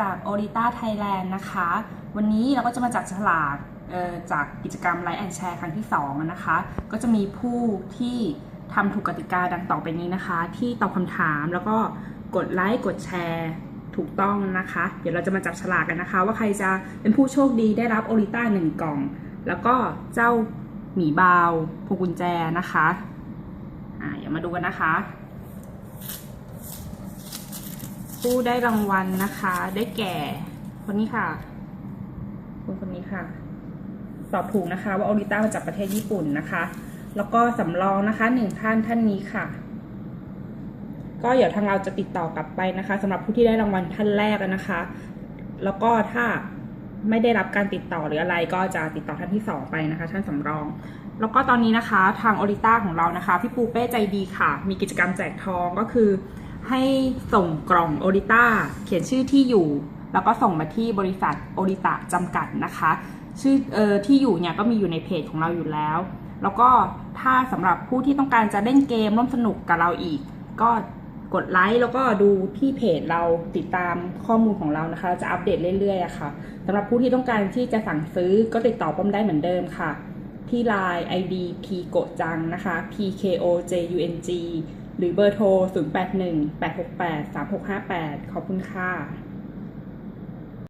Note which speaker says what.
Speaker 1: จาก o r i t a Thailand นะคะ วันนี้เราก็จะมาจับฉลากจากกิจกรรมไลฟ์แอนแชร์ครั้งที่2อะนะคะ ก็จะมีผู้ที่ทำถูกกติกาดังต่อไปนี้นะคะ ที่ตอบคำถามแล้วก็กดไลค์กดแชร์ถูกต้องนะคะ เดี๋ยวเราจะมาจับฉลากกันนะคะ ว่าใครจะเป็นผู้โชคดีได้รับโอริต้าหนึ่งกล่อง แล้วก็เจ้าหมีบาวพวงกุญแจนะคะอ่าเดี๋ยวมาดูกันนะคะ ผู้ได้รางวัลนะคะ ได้แก่ คนนี้ค่ะ คนคนนี้ค่ะ ตอบถูกนะคะ ว่าโอริต้ามาจากประเทศญี่ปุ่นนะคะ แล้วก็สำรองนะคะหนึ่งท่านท่านนี้ค่ะ ก็เดี๋ยวทางเราจะติดต่อกลับไปนะคะสำหรับผู้ที่ได้รางวัลท่านแรกนะคะ แล้วก็ถ้าไม่ได้รับการติดต่อหรืออะไรก็จะติดต่อท่านที่สองไปนะคะ ท่านสำรอง แล้วก็ตอนนี้นะคะทางโอริต้าของเรานะคะ พี่ปูเป้ใจดีค่ะ มีกิจกรรมแจกทองก็คือ ให้ส่งกล่องโอริต้าเขียนชื่อที่อยู่ แล้วก็ส่งมาที่บริษัทโอริตะจำกัดนะคะ ชื่อเออที่อยู่เนี่ยก็มีอยู่ในเพจของเราอยู่แล้ว แล้วก็ถ้าสำหรับผู้ที่ต้องการจะเล่นเกมร่วมสนุกกับเราอีก ก็กดไลค์แล้วก็ดูที่เพจเราติดตามข้อมูลของเรานะคะเราจะอัปเดตเรื่อยๆอะค่ะสำหรับผู้ที่ต้องการที่จะสั่งซื้อก็ติดต่อป้อมได้เหมือนเดิมค่ะ ที่ Line ID p โกจังนะคะ p k o j u n g หรือเบอร์โทร 081 868 3658 ขอบคุณค่ะ